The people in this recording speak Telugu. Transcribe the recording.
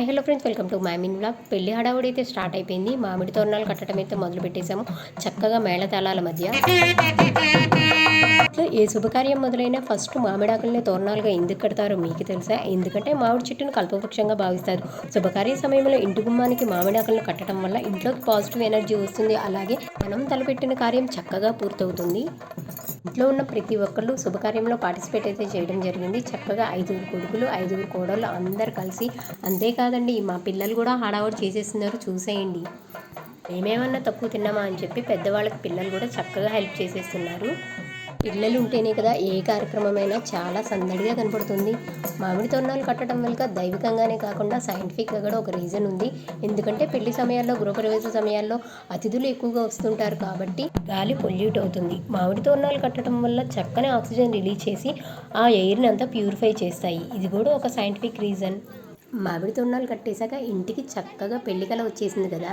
Hi hello friends. Welcome to మామిన్ blog పెళ్ళి హడావుడి అయితే స్టార్ట్ అయిపోయింది. మామిడి తోరణాలు కట్టడం అయితే మొదలు పెట్టేశాము. చక్కగా మేళతాళాల మధ్య. ఏ శుభకార్యం మొదలైనా ఫస్ట్ మామిడాకుల్ని తోరణాలుగా ఎందుకు కడతారో మీకు తెలుసా? ఎందుకంటే మామిడి చెట్టును కల్పవృక్షంగా భావిస్తారు. శుభకార్య సమయంలో ఇంటి గుమ్మానికి మామిడాకులను కట్టడం వల్ల ఇంట్లోకి పాజిటివ్ ఎనర్జీ వస్తుంది. అలాగే మనం తలపెట్టిన కార్యం చక్కగా పూర్తవుతుంది. ఇంట్లో ఉన్న ప్రతి ఒక్కళ్ళు శుభకార్యంలో పార్టిసిపేట్ అయితే చేయడం జరిగింది. చక్కగా ఐదుగురు కొడుకులు ఐదుగురు కోడళ్ళు అందరు కలిసి అంతేకాదండి మా పిల్లలు కూడా హడావుడి చేసేస్తున్నారు చూసేయండి. మేమేమన్నా తక్కువ తిన్నామా అని చెప్పి పెద్దవాళ్ళకి పిల్లలు కూడా చక్కగా హెల్ప్ చేసేస్తున్నారు. పిల్లలు ఉంటేనే కదా ఏ కార్యక్రమమైనా చాలా సందడిగా కనపడుతుంది. మామిడి తోరణాలు కట్టడం వల్ల దైవికంగానే కాకుండా సైంటిఫిక్గా కూడా ఒక రీజన్ ఉంది. ఎందుకంటే పెళ్ళి సమయాల్లో గృహప్రవేశ సమయాల్లో అతిథులు ఎక్కువగా వస్తుంటారు కాబట్టి గాలి పొల్యూట్ అవుతుంది. మామిడి తోరణాలు కట్టడం వల్ల చక్కని ఆక్సిజన్ రిలీజ్ చేసి ఆ ఎయిర్ని అంతా ప్యూరిఫై చేస్తాయి. ఇది కూడా ఒక సైంటిఫిక్ రీజన్. మామిడి తోరణాలు కట్టేశాక ఇంటికి చక్కగా పెళ్ళి కల వచ్చేసింది కదా.